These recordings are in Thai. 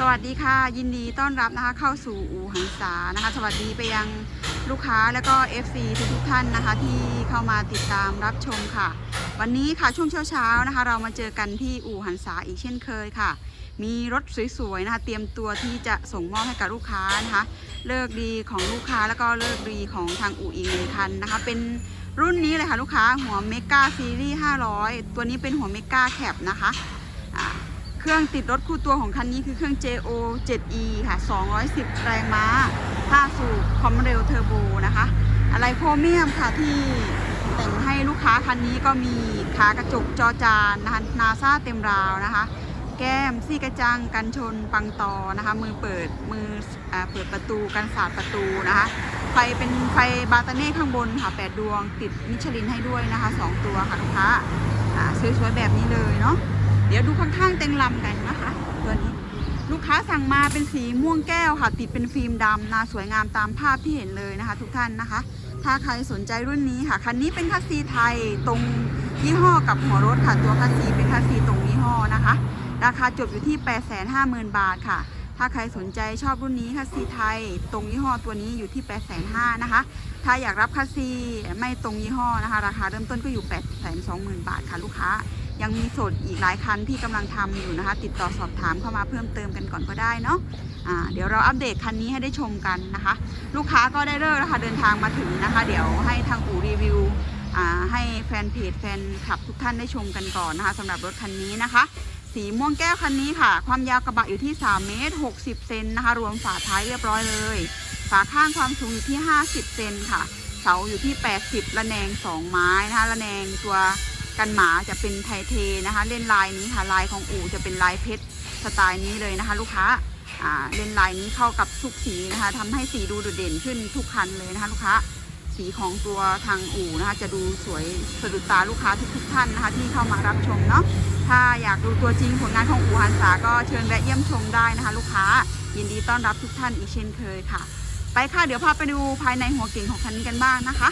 สวัสดีค่ะ ยินดีต้อนรับนะคะ เข้าสู่อูหันษานะคะ สวัสดีไปยังลูกค้าแล้วก็ FC ทุกทุกท่านนะคะ ที่เข้ามาติดตามรับชมค่ะ วันนี้ค่ะช่วงเช้าๆนะคะ เรามาเจอกันที่อู่หันษาอีกเช่นเคยค่ะ มีรถสวยๆนะคะ เตรียมตัวที่จะส่งมอบให้กับลูกค้านะคะ เลิกดีของลูกค้าแล้วก็เลิกดีของทางอู่อีกหนึ่งคันนะคะ เป็นรุ่นนี้เลยค่ะลูกค้าหัวเมกาซีรีส์500 ตัวนี้เป็นหัวเมกาแคปนะคะ เครื่องติดรถคู่ตัวของคันนี้คือเครื่อง JO 7E ค่ะ 210 แรงม้า 5 สูบความเร็วเทอร์โบนะคะ อะไรโพรเมียมค่ะที่แต่งให้ลูกค้าคันนี้ก็มีขากระจกจอจานนะคะนาซาเต็มราวนะคะ แก้มซี่กระจังกันชนปังตอนะคะ มือเปิดมืออเปิดประตูกันสาดประตูนะคะ ไฟเป็นไฟบาตาเน่ข้างบนค่ะ 8 ดวงติดมิชลินให้ด้วยนะคะ 2 ตัวค่ะลูกค้าสวยๆแบบนี้เลยเนาะ เดี๋ยวดูข้างๆเต็งลำกันนะคะ ตัวนี้ลูกค้าสั่งมาเป็นสีม่วงแก้วค่ะ ติดเป็นฟิล์มดำนะสวยงามตามภาพที่เห็นเลยนะคะ ทุกท่านนะคะ ถ้าใครสนใจรุ่นนี้ค่ะคันนี้เป็นคัสซีไทยตรงยี่ห้อกับหัวรถค่ะตัวคัสซีเป็นคัสซีตรงยี่ห้อนะคะ ราคาจบอยู่ที่ 850,000 บาทค่ะ ถ้าใครสนใจชอบรุ่นนี้คัสซีไทย ตรงยี่ห้อตัวนี้อยู่ที่ 850,000นะคะ ถ้าอยากรับคัสซีไม่ตรงยี่ห้อนะคะ ราคาเริ่มต้นก็อยู่ 820,000 บาทค่ะลูกค้า ยังมีโสดอีกหลายคันที่กำลังทำอยู่นะคะ ติดต่อสอบถามเข้ามาเพิ่มเติมกันก่อนก็ได้เนาะอ่าเดี๋ยวเราอัปเดตคันนี้ให้ได้ชมกันนะคะ ลูกค้าก็ได้เลิกแล้วค่ะเดินทางมาถึงนะคะ เดี๋ยวให้ทางอู่รีวิวให้แฟนเพจแฟนคลับทุกท่านได้ชมกันก่อนนะคะสำหรับรถคันนี้นะคะ สีม่วงแก้วคันนี้ค่ะ ความยาวกระบะอยู่ที่ 3 เมตร 60 เซนนะคะ รวมฝาท้ายเรียบร้อยเลย ฝาข้างความสูงอยู่ที่ 50 เซนค่ะ เสาอยู่ที่ 80 ระแนง 2 ไม้นะคะ ระแนงตัว กันหมาจะเป็นไทเทนะคะ เล่นลายนี้ค่ะลายของอู่จะเป็นลายเพชรสไตล์นี้เลยนะคะ ลูกค้าเล่นลายนี้เข้ากับทุกสีนะคะทำให้สีดูโดดเด่นขึ้นทุกคันเลยนะคะ ลูกค้าสีของตัวทางอู่นะคะ จะดูสวยสะดุดตาลูกค้าทุกๆท่านนะคะ ที่เข้ามารับชมเนาะถ้าอยากดูตัวจริงผลงานของอู่ฮันสาก็เชิญแวะเยี่ยมชมได้นะคะ ลูกค้ายินดีต้อนรับทุกท่านอีกเช่นเคยค่ะ ไปค่ะเดี๋ยวพาไปดูภายในหัวเก่งของคันนี้กันบ้างนะคะ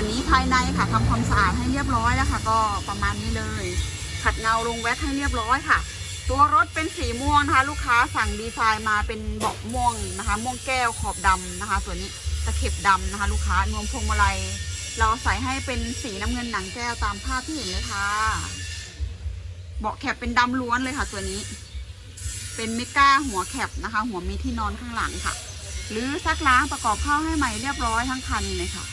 คันนี้ภายในค่ะทำความสะอาดให้เรียบร้อยแล้วค่ะ ก็ประมาณนี้เลย ขัดเงาลงแว็ตให้เรียบร้อยค่ะ ตัวรถเป็นสีม่วงนะคะ ลูกค้าสั่งดีไซน์มาเป็นเบอกม่วงนะคะ ม่วงแก้วขอบดำนะคะ ตัวนี้ตะเข็บดำนะคะ ลูกค้านวมพวงมาลัยเราใส่ให้เป็นสีน้ำเงินหนังแก้วตามภาพที่เห็นเลยค่ะ เบาะแคปเป็นดำล้วนเลยค่ะ ตัวนี้ เป็นเมก้าหัวแคปนะคะ หัวมีที่นอนข้างหลังค่ะ หรือซักล้างประกอบเข้าให้ใหม่เรียบร้อยทั้งคันเลยค่ะ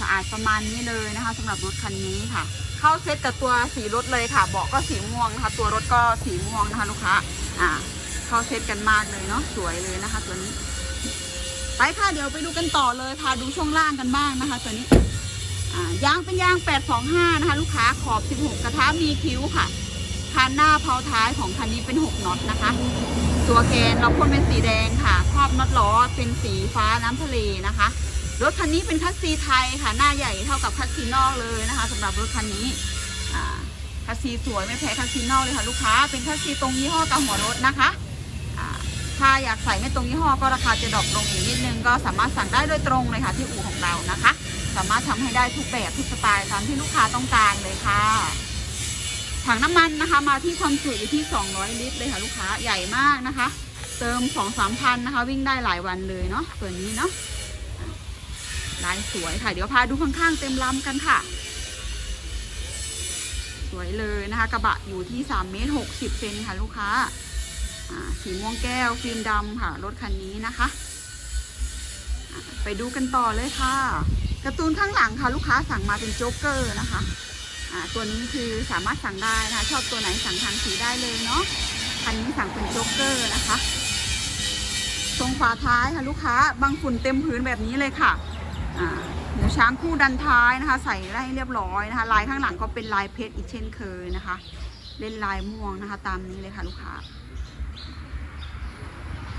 สะอาดประมาณนี้เลยนะคะสำหรับรถคันนี้ค่ะ เข้าเซ็ตกับตัวสีรถเลยค่ะ เบาะก็สีม่วงนะคะ ตัวรถก็สีม่วงนะคะลูกค้าอ่า เข้าเซ็ตกันมากเลยเนาะสวยเลยนะคะ ตัวนี้ ไปค่ะเดี๋ยวไปดูกันต่อเลยพาดูช่วงล่างกันบ้างนะคะ ตัวนี้อ่ายางเป็นยาง 825 นะคะ ลูกค้าขอบ 16 กระทะมีคิ้วค่ะคันหน้าเพาท้ายของคันนี้เป็น 6น็อตนะคะ ตัวแกนเราพ่นเป็นสีแดงค่ะ ครอบน็อตล้อเป็นสีฟ้าน้ำทะเลนะคะ รถคันนี้เป็นคัสซีไทยค่ะ หน้าใหญ่เท่ากับคัสซีนอกเลยนะคะสำหรับรถคันนี้คัสซีสวยไม่แพ้คัสซีนอกเลยค่ะ ลูกค้า เป็นคัสซีตรงยี่ห้อกับหัวรถนะคะถ้าอยากใส่ไม่ตรงยี่ห้อก็ราคาจะดรอปลงอีกนิดนึงก็สามารถสั่งได้โดยตรงเลยค่ะที่อู่ของเรานะคะ สามารถทำให้ได้ทุกแบบทุกสไตล์ตามที่ลูกค้าต้องการเลยค่ะถังน้ำมันนะคะมาที่ความจุอยู่ที่ 200 ลิตรเลยค่ะลูกค้าใหญ่มากนะคะ เติม 2-3 พันนะคะ วิ่งได้หลายวันเลยเนาะตัวนี้เนาะ ลายสวยค่ะ เดี๋ยวพาดูข้างๆ เต็มลำกันค่ะ สวยเลยนะคะ กระบะอยู่ที่3เมตร60เซนค่ะลูกค้าสีม่วงแก้วฟิล์มดำค่ะ รถคันนี้นะคะ ไปดูกันต่อเลยค่ะการ์ตูนข้างหลังค่ะ ลูกค้าสั่งมาเป็นโจ๊กเกอร์นะคะตัวนี้คือสามารถสั่งได้นะคะ ชอบตัวไหนสั่งทางสีได้เลยเนาะคันนี้สั่งเป็นโจ๊กเกอร์นะคะทรงฝาท้ายค่ะลูกค้า บางฝุ่นเต็มพื้นแบบนี้เลยค่ะ หูช้างคู่ดันท้ายนะคะ ใส่ได้เรียบร้อยนะคะ ลายข้างหลังก็เป็นลายเพชรอีกเช่นเคยนะคะ เล่นลายม่วงนะคะ ตามนี้เลยค่ะลูกค้า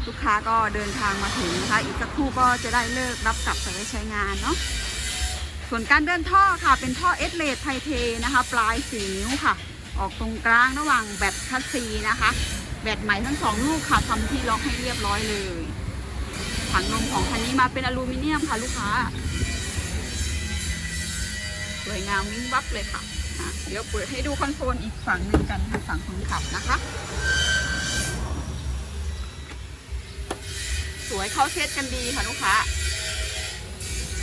ลูกค้าก็เดินทางมาถึงนะคะ อีกสักครู่ก็จะได้เลิกรับกลับไปใช้งานเนาะส่วนการเดินท่อค่ะเป็นท่อเอสเลดไทเทนะคะ ปลายสีนิ้วค่ะ ออกตรงกลางระหว่างแบตคัสซีนะคะ แบตใหม่ทั้งสองลูกค่ะทำที่ล็อกให้เรียบร้อยเลย ถังลมของคันนี้มาเป็นอลูมิเนียมค่ะลูกค้า สวยงามวิ่งวับเลยค่ะอะเดี๋ยวเปิดให้ดูคอนโซลอีกฝั่งหนึ่งกันค่ะฝั่งคนขับนะคะ สวยเข้าเซตกันดีค่ะลูกค้า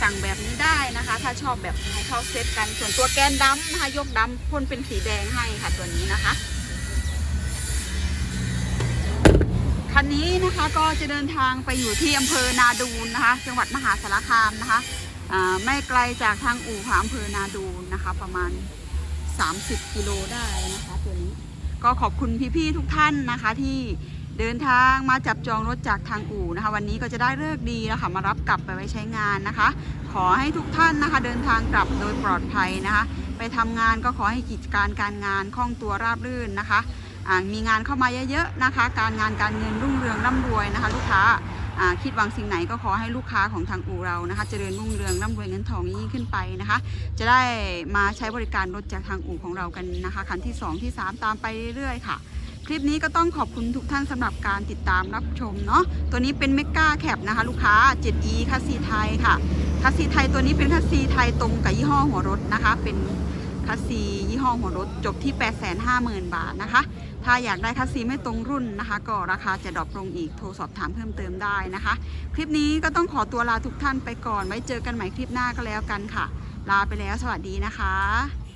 สั่งแบบนี้ได้นะคะ ถ้าชอบแบบให้เข้าเซตกันส่วนตัวแกนดำนะคะยกดำพ่นเป็นสีแดงให้ค่ะตัวนี้นะคะ คันนี้นะคะก็จะเดินทางไปอยู่ที่อำเภอนาดูนนะคะ จังหวัดมหาสารคามนะคะไม่ไกลจากทางอู่ค่ะอำเภอนาดูนนะคะ ประมาณ 30 กิโลได้นะคะตัวนี้ก็ขอบคุณพี่ๆทุกท่านนะคะที่เดินทางมาจับจองรถจากทางอู่นะคะ วันนี้ก็จะได้เลิกดีแล้วค่ะมารับกลับไปไว้ใช้งานนะคะ ขอให้ทุกท่านนะคะ เดินทางกลับโดยปลอดภัยนะคะ ไปทำงานก็ขอให้กิจการการงานคล่องตัวราบรื่นนะคะ มีงานเข้ามาเยอะๆนะคะ การงานการเงินรุ่งเรืองร่ำรวยนะคะ ลูกค้าคิดหวังสิ่งไหนก็ขอให้ลูกค้าของทางอู่เรานะคะ เจริญรุ่งเรืองร่ำรวยเงินทองยิ่งขึ้นไปนะคะ จะได้มาใช้บริการรถจากทางอู่ของเรากันนะคะคันที่ 2 ที่ 3 ตามไปเรื่อยๆค่ะคลิปนี้ก็ต้องขอบคุณทุกท่านสำหรับการติดตามรับชมเนาะตัวนี้เป็นเมกาแคปนะคะ ลูกค้า 7e คัสซีไทยค่ะ คัสซีไทยตัวนี้เป็นคัสซีไทยตรงกับยี่ห้อหัวรถนะคะ เป็นคัสซียี่ห้อหัวรถจบที่ 850,000 บาทนะคะ ถ้าอยากได้คัสซีไม่ตรงรุ่นนะคะ ก็ราคาจะดรอปลงอีกโทรสอบถามเพิ่มเติมได้นะคะ คลิปนี้ก็ต้องขอตัวลาทุกท่านไปก่อน ไว้เจอกันใหม่คลิปหน้าก็แล้วกันค่ะ ลาไปแล้วสวัสดีนะคะ